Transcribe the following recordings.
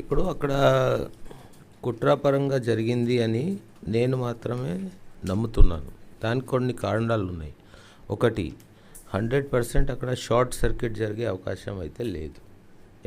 ఇప్పుడు అక్కడ కుట్రాపరంగా జరిగింది అని నేను మాత్రమే నమ్ముతున్నాను. దానికి కొన్ని కారణాలు ఉన్నాయి. ఒకటి హండ్రెడ్ పర్సెంట్ అక్కడ షార్ట్ సర్క్యూట్ జరిగే అవకాశం అయితే లేదు.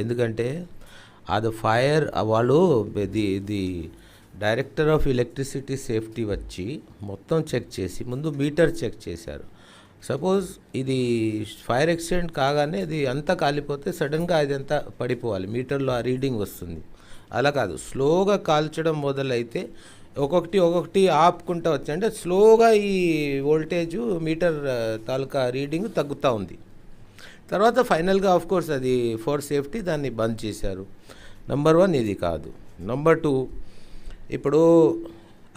ఎందుకంటే అది ఫైర్ వాళ్ళు ఇది ఇది డైరెక్టర్ ఆఫ్ ఎలక్ట్రిసిటీ సేఫ్టీ వచ్చి మొత్తం చెక్ చేసి ముందు మీటర్ చెక్ చేశారు. సపోజ్ ఇది ఫైర్ యాక్సిడెంట్ కాగానే ఇది అంతా కాలిపోతే సడన్గా అది అంతా పడిపోవాలి. మీటర్లో ఆ రీడింగ్ వస్తుంది. అలా కాదు. స్లోగా కాల్చడం మొదలైతే ఒక్కొక్కటి ఒక్కొక్కటి ఆపుకుంటా వచ్చి అంటే స్లోగా ఈ వోల్టేజ్ మీటర్ తాలూకా రీడింగ్ తగ్గుతూ ఉంది. తర్వాత ఫైనల్గా ఆఫ్ కోర్స్ అది ఫర్ సేఫ్టీ దాన్ని బంద్ చేశారు. నంబర్ వన్ ఇది కాదు. నంబర్ టూ ఇప్పుడు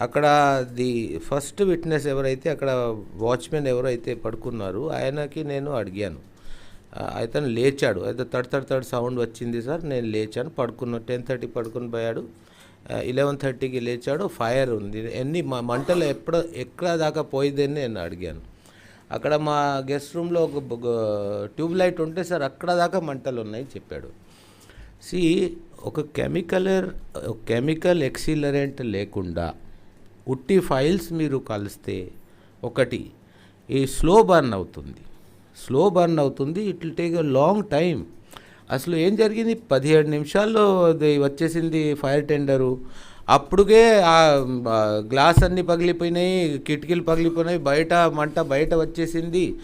అక్కడ ది ఫస్ట్ విట్నెస్ ఎవరైతే అక్కడ వాచ్మెన్ ఎవరైతే పడుకున్నారు ఆయనకి నేను అడిగాను. అతను లేచాడు. అయితే థర్డ్ తడి థర్డ్ సౌండ్ వచ్చింది సార్ నేను లేచాను పడుకున్న టెన్ థర్టీ పడుకుని పోయాడు. ఇలెవెన్ థర్టీకి లేచాడు ఫైర్ ఉంది. ఎన్ని మా మంటలు ఎప్పుడు ఎక్కడ దాకా పోయిందని నేను అడిగాను. అక్కడ మా గెస్ట్ రూమ్లో ఒక బ- ట్యూబ్ లైట్ ఉంటే సార్ అక్కడ దాకా మంటలు ఉన్నాయి చెప్పాడు. సి ఒక కెమికల్ కెమికల్ ఎక్సిలరెంట్ లేకుండా ఉట్టి ఫైల్స్ మీరు కలిస్తే ఒకటి ఈ స్లో బర్న్ అవుతుంది. స్లో బర్న్ అవుతుంది it will take a long time అసలు ఏం జరిగింది? పదిహేడు నిమిషాల్లో అది వచ్చేసింది ఫైర్ టెండరు. అప్పుడుకే ఆ, గ్లాస్ అన్నీ పగిలిపోయినాయి కిటికీలు పగిలిపోయినాయి బయట మంట బయట వచ్చేసింది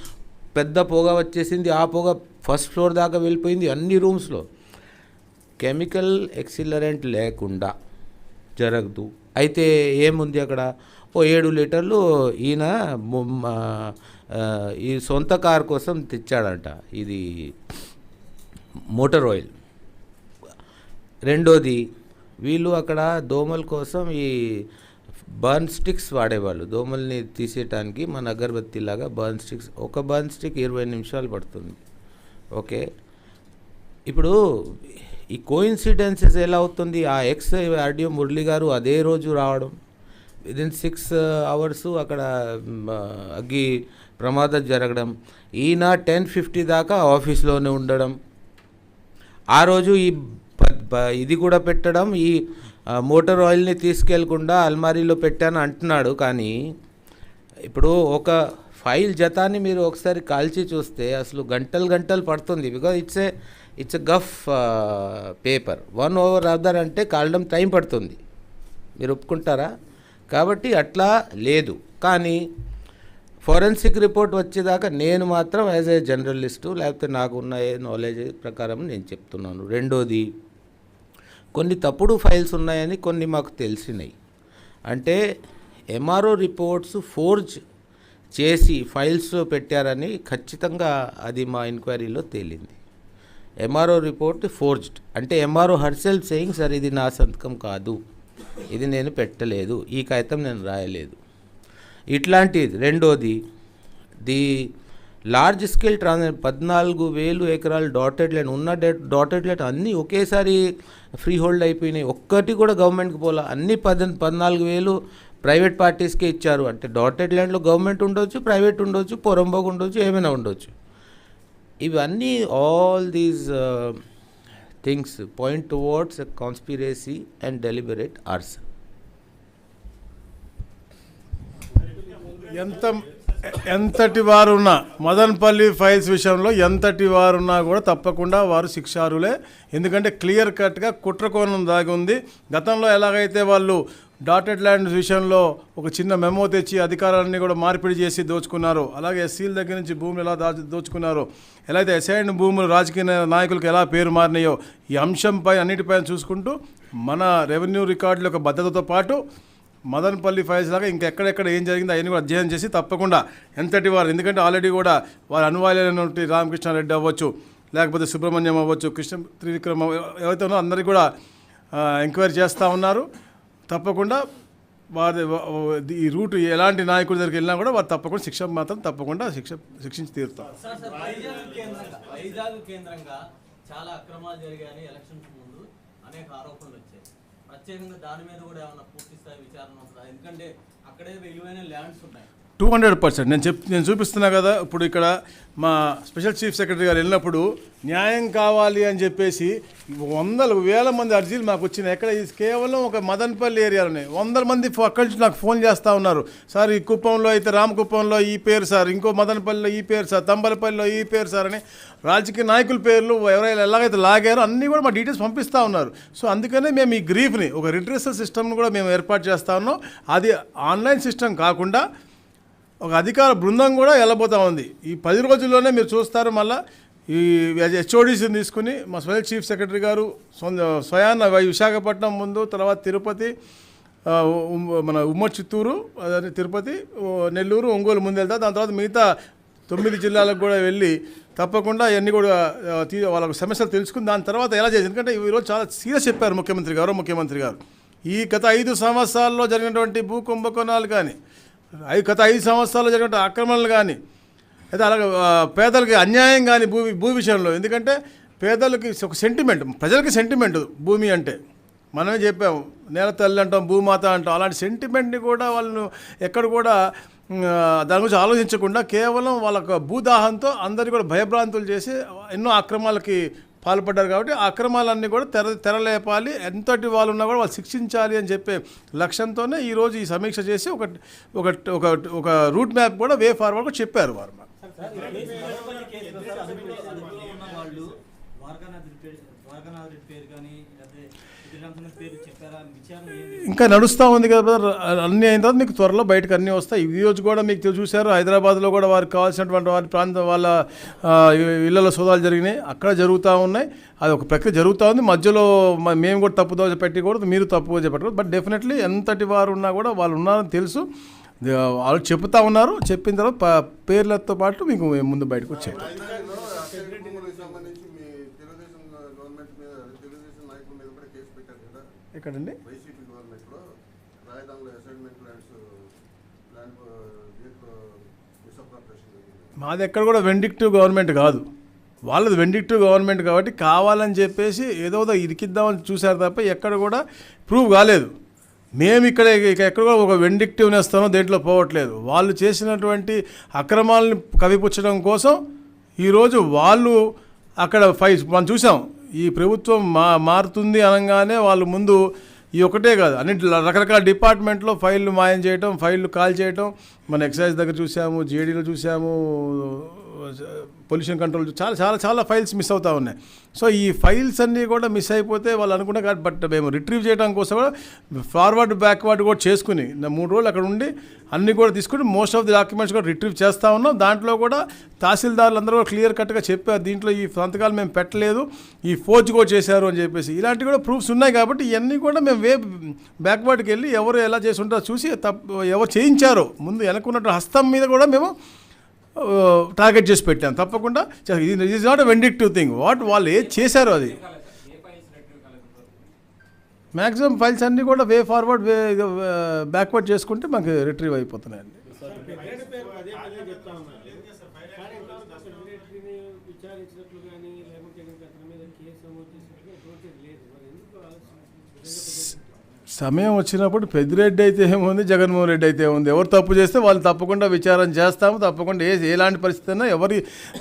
పెద్ద పొగ వచ్చేసింది ఆ పొగ ఫస్ట్ ఫ్లోర్ దాకా వెళ్ళిపోయింది అన్ని రూమ్స్లో. కెమికల్ ఎక్సిలరెంట్ లేకుండా జరగదు. అయితే ఏముంది అక్కడ? ఓ ఏడు లీటర్లు ఈయన ఈ సొంత కార్ కోసం తెచ్చాడంట. ఇది మోటార్ ఆయిల్. రెండోది వీళ్ళు అక్కడ దోమల కోసం ఈ బర్న్ స్టిక్స్ వాడేవాళ్ళు. దోమల్ని తీసేయటానికి మన అగరబత్తి లాగా బర్న్ స్టిక్స్ ఒక బర్న్ స్టిక్ ఇరవై నిమిషాలు పడుతుంది. ఓకే. ఇప్పుడు ఈ కోయిన్సిడెన్సెస్ ఎలా అవుతుంది? ఆ ఎక్స్ ఆర్డియో మురళి గారు అదే రోజు రావడం. విదిన్ సిక్స్ అవర్స్ అక్కడ అగ్గి ప్రమాదం జరగడం. ఈయన టెన్ ఫిఫ్టీ దాకా ఆఫీస్లోనే ఉండడం. ఆ రోజు ఈ ఇది కూడా పెట్టడం. ఈ మోటార్ ఆయిల్ని తీసుకెళ్ళకుండా అల్మారీలో పెట్టాను అంటున్నాడు. కానీ ఇప్పుడు ఒక ఫైల్ జతాన్ని మీరు ఒకసారి కాల్చి చూస్తే అసలు గంటలు గంటలు పడుతుంది. Because it's a it's a gaff paper one over other అంటే కాలడం టైం పడుతుంది. మీరు ఒప్పుకుంటారా? కాబట్టి అట్లా లేదు. కానీ ఫోరెన్సిక్ రిపోర్ట్ వచ్చేదాకా నేను మాత్రం యాజ్ ఏ జర్నలిస్టు లేకపోతే నాకు ఉన్న ఏ నాలెడ్జ్ ప్రకారం నేను చెప్తున్నాను. రెండోది కొన్ని తప్పుడు ఫైల్స్ ఉన్నాయని కొన్ని మాకు తెలిసినాయి. అంటే ఎంఆర్ఓ రిపోర్ట్స్ ఫోర్జ్ చేసి ఫైల్స్ పెట్టారని ఖచ్చితంగా అది మా ఎంక్వైరీలో తేలింది. ఎంఆర్ఓ రిపోర్ట్ ఫోర్జ్డ్ అంటే ఎంఆర్ఓ హర్సెల్ సెయింగ్ సార్ ఇది నా సంతకం కాదు. ఇది నేను పెట్టలేదు. ఈ కాగితం నేను రాయలేదు. ఇట్లాంటిది. రెండోది ది లార్జ్ స్కేల్ ట్రాన్స్ పద్నాలుగు వేలు ఎకరాలు డాటెడ్ ల్యాండ్ ఉన్న డాటెడ్ ల్యాండ్ అన్నీ ఒకేసారి ఫ్రీ హోల్డ్ అయిపోయినాయి. ఒక్కటి కూడా గవర్నమెంట్కి పోలా. అన్ని పద్ పద్నాలుగు వేలు ప్రైవేట్ పార్టీస్కే ఇచ్చారు. అంటే డాటెడ్ ల్యాండ్లో గవర్నమెంట్ ఉండొచ్చు ప్రైవేట్ ఉండొచ్చు పొరంబోగ్ ఉండొచ్చు ఏమైనా ఉండొచ్చు. ఇవన్నీ all these things point towards conspiracy and deliberate arson ఎంత ఎంతటి వారున్నా మదన్పల్లి ఫైల్స్ విషయంలో ఎంతటి వారున్నా కూడా తప్పకుండా వారు శిక్షారులే ఎందుకంటే క్లియర్ కట్గా కుట్రకోణం దాగి ఉంది. గతంలో ఎలాగైతే వాళ్ళు డాటెడ్ ల్యాండ్ విషయంలో ఒక చిన్న మెమో తెచ్చి అధికారాన్ని కూడా మార్పిడి చేసి దోచుకున్నారు. అలాగే ఎస్సీల దగ్గర నుంచి భూములు ఎలా దా దోచుకున్నారు ఎలా అయితే అసైన్ భూములు రాజకీయ నాయకులకు ఎలా పేరు మారినాయో ఈ అంశంపై అన్నిటిపైన చూసుకుంటూ మన రెవెన్యూ రికార్డుల యొక్క భద్రతతో పాటు మదనపల్లి ఫైల్స్ లాగా ఇంకెక్కడెక్కడ ఏం జరిగిందో అవన్నీ కూడా అధ్యయనం చేసి తప్పకుండా ఎంతటి వారు ఎందుకంటే ఆల్రెడీ కూడా వారి అనువాయులైనటువంటి రామకృష్ణారెడ్డి అవ్వచ్చు లేకపోతే సుబ్రహ్మణ్యం అవ్వచ్చు కృష్ణ త్రివిక్రమ ఎవరైతే ఉన్నారో అందరికీ కూడా ఎంక్వైరీ చేస్తూ ఉన్నారు. తప్పకుండా వారి ఈ రూట్ ఎలాంటి నాయకుడి దగ్గరికి వెళ్ళినా కూడా వారు తప్పకుండా శిక్ష మాత్రం తప్పకుండా శిక్ష శిక్షించి తీరుతారు. కేంద్రంగా కేంద్రంగా చాలా అక్రమాలు జరిగాయని ఎలక్షన్స్ ముందు అనేక ఆరోపణలు వచ్చాయి. ప్రత్యేకంగా దాని మీద కూడా ఏమైనా పూర్తి స్థాయి విచారణ ఉంటుందా? ఎందుకంటే అక్కడే విలువైన ల్యాండ్స్ ఉన్నాయి. Two hundred percent. నేను చెప్ నేను చూపిస్తున్నా కదా ఇప్పుడు ఇక్కడ మా స్పెషల్ చీఫ్ సెక్రటరీ గారు వెళ్ళినప్పుడు న్యాయం కావాలి అని చెప్పేసి వందల వేల మంది అర్జీలు మాకు వచ్చినాయి. ఎక్కడ ఇది కేవలం ఒక మదనపల్లి ఏరియాలోనే. వందల మంది అక్కడి నుంచి నాకు ఫోన్ చేస్తూ ఉన్నారు. సార్ ఈ కుప్పంలో అయితే రామకుప్పంలో ఈ పేరు సార్ ఇంకో మదనపల్లిలో ఈ పేరు సార్ తంబలపల్లిలో ఈ పేరు సార్ అని రాజకీయ నాయకుల పేర్లు ఎవరైనా ఎలాగైతే లాగారో అన్నీ కూడా మా డీటెయిల్స్ పంపిస్తూ ఉన్నారు. సో అందుకనే మేము ఈ గ్రీఫ్ని ఒక రిట్రెసల్ సిస్టమ్ని కూడా మేము ఏర్పాటు చేస్తా ఉన్నాం. అది ఆన్లైన్ సిస్టమ్ కాకుండా ఒక అధికార బృందం కూడా వెళ్ళబోతా ఉంది. ఈ పది రోజుల్లోనే మీరు చూస్తారు మళ్ళీ ఈ హెచ్ఓడిసిని తీసుకుని మా స్వయం చీఫ్ సెక్రటరీ గారు స్వయాన్న స్వయాన విశాఖపట్నం ముందు తర్వాత తిరుపతి మన ఉమ్మడి చిత్తూరు అదే తిరుపతి నెల్లూరు ఒంగోలు ముందు వెళ్తా దాని తర్వాత మిగతా తొమ్మిది జిల్లాలకు కూడా వెళ్ళి తప్పకుండా ఇవన్నీ కూడా తీ వాళ్ళ సమస్యలు తెలుసుకుని దాని తర్వాత ఎలా చేసి ఎందుకంటే ఈరోజు చాలా సీరియస్ చెప్పారు ముఖ్యమంత్రి గారు ముఖ్యమంత్రి గారు. ఈ గత ఐదు సంవత్సరాల్లో జరిగినటువంటి భూ కుంభకోణాలు కానీ ఐదు గత ఐదు సంవత్సరాలు జరిగిన ఆక్రమణలు కానీ అయితే అలాగే పేదలకి అన్యాయం కానీ భూమి భూ విషయంలో. ఎందుకంటే పేదలకి ఒక సెంటిమెంట్ ప్రజలకి సెంటిమెంట్ భూమి అంటే. మనమే చెప్పాము నేల తల్లి అంటాం భూమాత అంటాం. అలాంటి సెంటిమెంట్ని కూడా వాళ్ళు ఎక్కడ కూడా దాని గురించి ఆలోచించకుండా కేవలం వాళ్ళ భూదాహంతో అందరికీ కూడా భయభ్రాంతులు చేసి ఎన్నో అక్రమాలకి పాల్పడ్డారు కాబట్టి ఆ అక్రమాలన్నీ కూడా తెర తెరలేపాలి ఎంతటి వాళ్ళు ఉన్నా కూడా వాళ్ళు శిక్షించాలి అని చెప్పే లక్ష్యంతోనే ఈరోజు ఈ సమీక్ష చేసి ఒక ఒక ఒక ఒక రూట్ మ్యాప్ కూడా వే ఫార్వర్డ్ చెప్పారు వారు మాకు. ఇంకా నడుస్తూ ఉంది కదా బ్రదర్ అన్నీ అయిన తర్వాత మీకు త్వరలో బయటకు అన్నీ వస్తాయి. ఈ రోజు కూడా మీకు చూశారు హైదరాబాద్లో కూడా వారికి కావాల్సినటువంటి వారి ప్రాంతం వాళ్ళ ఇళ్ళలో ఇళ్ళలో సోదాలు జరిగినాయి. అక్కడ జరుగుతూ ఉన్నాయి. అది ఒక ప్రక్రియ జరుగుతూ ఉంది. మధ్యలో మ- మేము కూడా తప్పుదో పెట్టకూడదు మీరు తప్పు చెప్పకూడదు బట్ డెఫినెట్లీ ఎంతటి వారు ఉన్నా కూడా వాళ్ళు ఉన్నారని తెలుసు. వాళ్ళు చెప్తా ఉన్నారు. చెప్పిన తర్వాత పేర్లతో పాటు మీకు ముందు బయటకు వచ్చాయి రాజధానిలో అసైన్ భూములకు సంబంధించి మీ తెలుగుదేశం గవర్నమెంట్ మీద తెలుగుదేశం నాయకుల మీద కూడా కేసు పెట్టారు కదా ఎక్కడండి? వైసీపీ గవర్నమెంట్లో రాజధానిలో అసైన్మెంట్ ల్యాండ్స్ ల్యాండ్ దీంట్లో మిస్అప్రాపరేషన్ జరిగింది. మాది ఎక్కడ కూడా వెండిక్టివ్ గవర్నమెంట్ కాదు. వాళ్ళది వెండిక్టివ్ గవర్నమెంట్ కాబట్టి కావాలని చెప్పేసి ఏదో ఇరికిద్దామని చూశారు తప్ప ఎక్కడ కూడా ప్రూవ్ కాలేదు. మేము ఇక్కడ ఇక ఎక్కడ కూడా ఒక వెండిక్టివ్నెస్తోనో దేంట్లో పోవట్లేదు. వాళ్ళు చేసినటువంటి అక్రమాలని కవిపుచ్చడం కోసం ఈరోజు వాళ్ళు అక్కడ ఫైవ్ మనం చూసాం. ఈ ప్రభుత్వం మా మారుతుంది అనగానే వాళ్ళు ముందు ఈ ఒకటే కాదు. అన్ని రకరకాల డిపార్ట్మెంట్లో ఫైళ్ళు మాయం చేయటం ఫైళ్ళు కాల్ చేయటం. మన ఎక్సైజ్ దగ్గర చూసాము జేడీలో చూసాము పొల్యూషన్ కంట్రోల్ చాలా చాలా చాలా ఫైల్స్ మిస్ అవుతూ ఉన్నాయి. సో ఈ ఫైల్స్ అన్నీ కూడా మిస్ అయిపోతే వాళ్ళు అనుకున్నా కాదు బట్ మేము రిట్రీవ్ చేయడం కోసం కూడా ఫార్వర్డ్ బ్యాక్వర్డ్ కూడా చేసుకుని మూడు రోజులు అక్కడ ఉండి అన్నీ కూడా తీసుకుని మోస్ట్ ఆఫ్ ది డాక్యుమెంట్స్ కూడా రిట్రీవ్ చేస్తూ ఉన్నాం. దాంట్లో కూడా తహసీల్దారులు అందరూ కూడా క్లియర్ కట్గా చెప్పారు దీంట్లో ఈ సంతకాలు మేము పెట్టలేదు ఈ ఫోర్జ్ కూడా చేశారు అని చెప్పేసి. ఇలాంటివి కూడా ప్రూఫ్స్ ఉన్నాయి కాబట్టి ఇవన్నీ కూడా మేము వే బ్యాక్వర్డ్కి వెళ్ళి ఎవరు ఎలా చేసి ఉంటారో చూసి తప్పు ఎవరు చేయించారో ముందు వెనకున్నట్టు హస్తం మీద కూడా మేము టార్గెట్ చేసి పెట్టాను. తప్పకుండా ఇది is not vindictive thing what వాళ్ళు ఏది చేశారో అది. మ్యాక్సిమం ఫైల్స్ అన్నీ కూడా వే ఫార్వర్డ్ వే బ్యాక్వర్డ్ చేసుకుంటే మాకు రిట్రీవ్ అయిపోతున్నాయండి విచారించినట్లు కానీ లేకుంటే కనుక అతని మీద కేసు నమోదు చేసినట్లు ఎటువంటి లేదు మరి ఎందుకు ఆలోచన సమయం వచ్చినప్పుడు పెద్దిరెడ్డి అయితే ఏముంది జగన్మోహన్ రెడ్డి అయితే ఉంది ఎవరు తప్పు చేస్తే వాళ్ళు తప్పకుండా విచారం చేస్తాము తప్పకుండా ఏ ఎలాంటి పరిస్థితి అయినా ఎవరి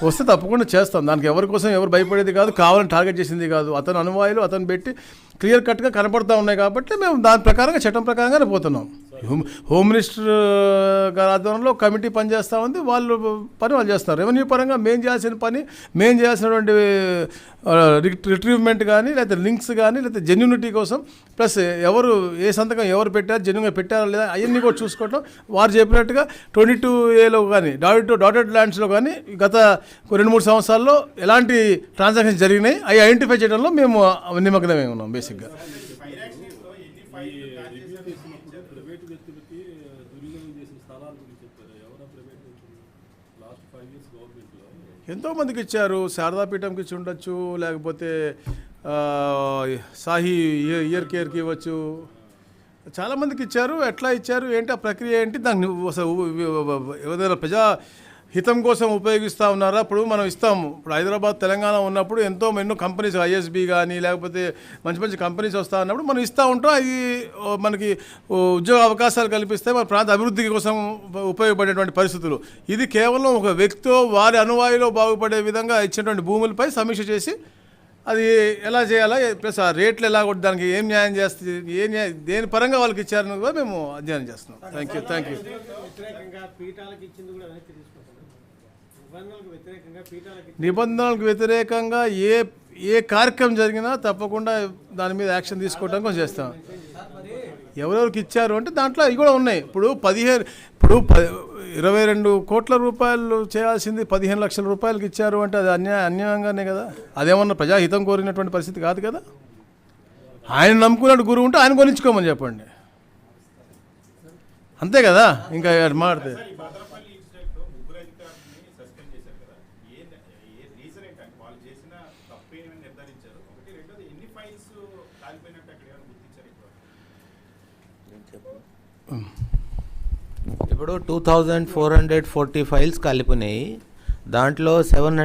వస్తే తప్పకుండా చేస్తాం. దానికి ఎవరి కోసం ఎవరు భయపడేది కాదు కావాలని టార్గెట్ చేసింది కాదు. అతను అనువాయులు అతను పెట్టి క్లియర్ కట్గా కనపడతా ఉన్నాయి కాబట్టి మేము దాని ప్రకారంగా చట్టం ప్రకారంగానే పోతున్నాం. హోమ్ హోమ్ మినిస్టర్ గారి ఆధ్వర్యంలో కమిటీ పనిచేస్తూ ఉంది. వాళ్ళు పని వాళ్ళు చేస్తున్నారు. రెవెన్యూ పరంగా మేము చేయాల్సిన పని మేము చేయాల్సినటువంటి రిట్రీవ్మెంట్ కానీ లేకపోతే లింక్స్ కానీ లేకపోతే జెన్యునిటీ కోసం ప్లస్ ఎవరు ఏ సంతకం ఎవరు పెట్టారు జెన్యున్గా పెట్టారా లేదా అవన్నీ కూడా చూసుకోవటం. వారు చెప్పినట్టుగా ట్వంటీ టూ ఏలో కానీ డాటెడ్ డాటెడ్ ల్యాండ్స్లో కానీ గత రెండు మూడు సంవత్సరాల్లో ఎలాంటి ట్రాన్సాక్షన్స్ జరిగినాయి అవి ఐడెంటిఫై చేయడంలో మేము నిమగ్నమై ఉన్నాం బేసిక్గా రివ్యూ చేసినప్పుడు ప్రైవేట్ వ్యక్తులకి దుర్వినియోగం చేసిన స్థలాల గురించి చెప్పారు ఎవరా ప్రైవేట్ వ్యక్తులు లాస్ట్ ఫైవ్ ఇయర్స్ గవర్నమెంట్లో ఎంతోమందికి ఇచ్చారు? శారదాపీఠంకి ఇచ్చి ఉండొచ్చు లేకపోతే సాహి ఇయర్ ఇయర్ కేర్కి ఇవ్వచ్చు. చాలామందికి ఇచ్చారు. ఎట్లా ఇచ్చారు? ఏంటి ఆ ప్రక్రియ ఏంటి? దాన్ని ఏదైనా ప్రజా హితం కోసం ఉపయోగిస్తూ ఉన్నారా? ఇప్పుడు మనం ఇస్తాము. ఇప్పుడు హైదరాబాద్ తెలంగాణ ఉన్నప్పుడు ఎంతో ఎన్నో కంపెనీస్ ఐఎస్బి కానీ లేకపోతే మంచి మంచి కంపెనీస్ వస్తూ ఉన్నప్పుడు మనం ఇస్తూ ఉంటాం. అది మనకి ఉద్యోగ అవకాశాలు కల్పిస్తే మన ప్రాంత అభివృద్ధి కోసం ఉపయోగపడేటువంటి పరిస్థితులు. ఇది కేవలం ఒక వ్యక్తితో వారి అనువాయిలో బాగుపడే విధంగా ఇచ్చినటువంటి భూములపై సమీక్ష చేసి అది ఎలా చేయాలా? ప్లస్ ఆ రేట్లు ఎలా కొట్టి దానికి ఏం న్యాయం చేస్తుంది ఏ న్యాయం దేని పరంగా వాళ్ళకి ఇచ్చారని కూడా మేము అధ్యయనం చేస్తున్నాం. థ్యాంక్ యూ థ్యాంక్ యూ నిబంధనలకు వ్యతిరేకంగా ఏ ఏ కార్యక్రమం జరిగినా తప్పకుండా దాని మీద యాక్షన్ తీసుకోవడానికి చేస్తాం. ఎవరెవరికి ఇచ్చారు అంటే దాంట్లో అవి కూడా ఉన్నాయి. ఇప్పుడు పదిహేను ఇప్పుడు ఇరవై రెండు కోట్ల రూపాయలు చేయాల్సింది పదిహేను లక్షల రూపాయలకి ఇచ్చారు అంటే అది అన్యాయ అన్యాయంగానే కదా? అదేమన్నా ప్రజాహితం కోరినటువంటి పరిస్థితి కాదు కదా? ఆయన నమ్ముకున్నట్టు గురువు ఉంటే ఆయన కొనించుకోమని చెప్పండి. అంతే కదా? ఇంకా మాట్లాడితే ఈ భద్రపల్లి ఇన్సిడెంట్ ముగ్గురు అధికారులని సస్పెండ్ చేశారు కదా ఏ ఏ రీజన్ ఏంటంటే వాళ్ళు చేసిన తప్పేమని నిర్ధారించారు ఒకటి రెండోది ఎన్ని ఫైల్స్ కాలిపోయినట్టు అక్కడ ఏమైనా గుర్తించారు ఇప్పుడు two thousand four hundred forty files కలిపినాయి. దాంట్లో సెవెన్